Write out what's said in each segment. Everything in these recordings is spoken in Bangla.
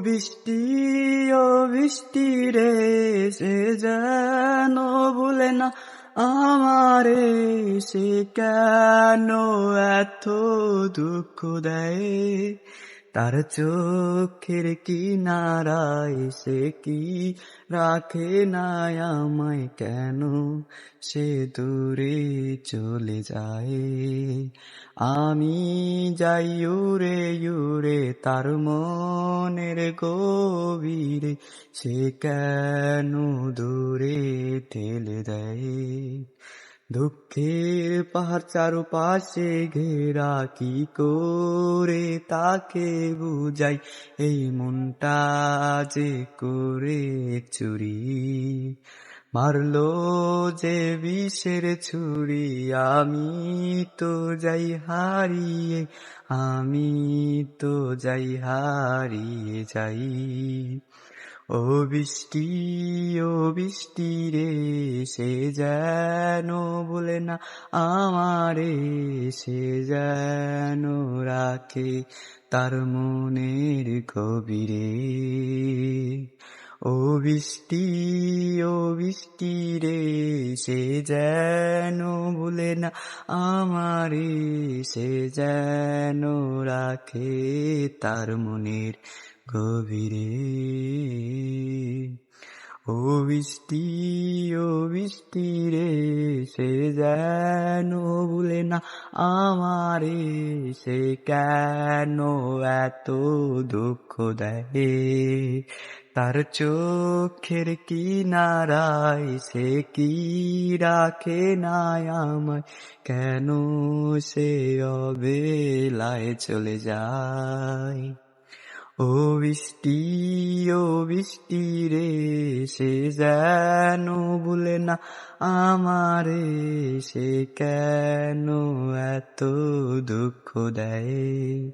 বৃষ্টি ও বৃষ্টি রে সে যেন ভুলে না আমারে সে কেন এত দুঃখ দেয়? তার চোখের কিনারায় সে কি রাখে না আমায় কেন? সে দূরে চলে যায়। আমি যাই উড়ে উড়ে তার মনের গভীরে, সে কেন দূরে ঠেলে দেয়? দুঃখের পাহাড় চারপাশে ঘেরা কি করে তাকে বুঝাই? এই মনটা যে করে চুরি, মারলো যে বিষের ছুরি, আমি তো যাই হারিয়ে, আমি তো যাই হারিয়ে যাই। ও বৃষ্টি ও বৃষ্টি রে, সে যেন বলে না আমারে, সে যেন রাখে তার মনের গভীরে। ও বৃষ্টি ও বৃষ্টি রে, সে যেন ভুলে না আমারে, সে যেন রাখে তার মনের গভীরে ও বৃষ্টি ও বৃষ্টি রে, সে যেন ভুলে না আমারে, সে কেন এত দুঃখ দেয়? তার চোখের কি কিনারায় সে কি রাখে না আমায়? কেন সে অবেলায় চলে যায়? ও বৃষ্টি ও বৃষ্টি রে, সে যেন ভুলে না আমারে, সে কেন এত দুঃখ দেয়?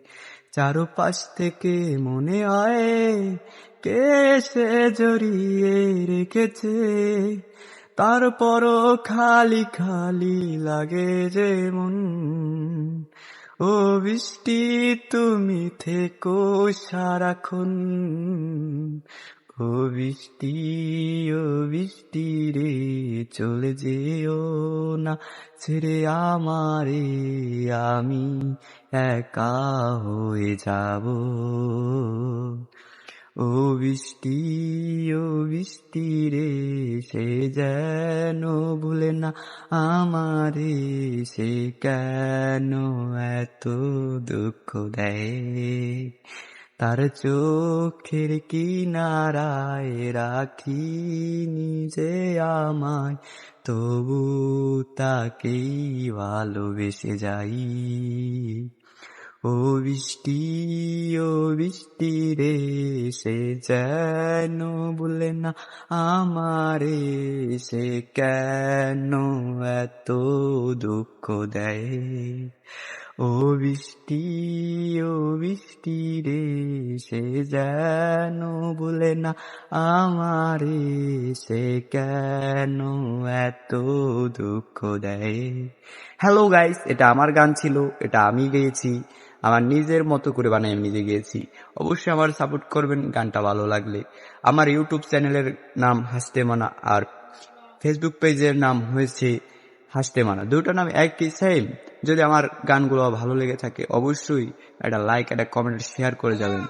চারপাশ থেকে মনে হয় কে সে জড়িয়ে রেখেছে? তারপরও খালি খালি লাগে যে মন। ও বৃষ্টি, তুমি থেকো সারাক্ষণ। ও বৃষ্টি ও বৃষ্টি রে, চলে যেও না, ছেড়ে আমারে, আমি একা হয়ে যাব। ও বৃষ্টি ও বৃষ্টি রে, সে যেন ভুলে না আমারে, সে কেন এত দুঃখ দেয়? তার চোখের কিনারায় রাখি নিজে আমায়, তবু তাকেই ভালোবেসে যাই। ও বৃষ্টি ও বৃষ্টি রে, সে যেন বলে না আমারে, সে কেন এত দুঃখ দেয়? ও বৃষ্টি ও বৃষ্টি রে, সে যেন বলে না আমারে, সে কেন এত দুঃখ দেয়? হ্যালো গাইস এটা আমার গান ছিল, এটা আমি গেয়েছি, আমার নিজের মতো করে বানাই আমি নিজে গিয়েছি। অবশ্যই আমার সাপোর্ট করবেন, গানটা ভালো লাগলে। আমার ইউটিউব চ্যানেলের নাম হাসতে মানা আর ফেসবুক পেজের নাম হয়েছে হাসতে মানা দুটো নাম একই সেম যদি আমার গানগুলো ভালো লেগে থাকে অবশ্যই একটা লাইক একটা কমেন্ট শেয়ার করে যাবেন।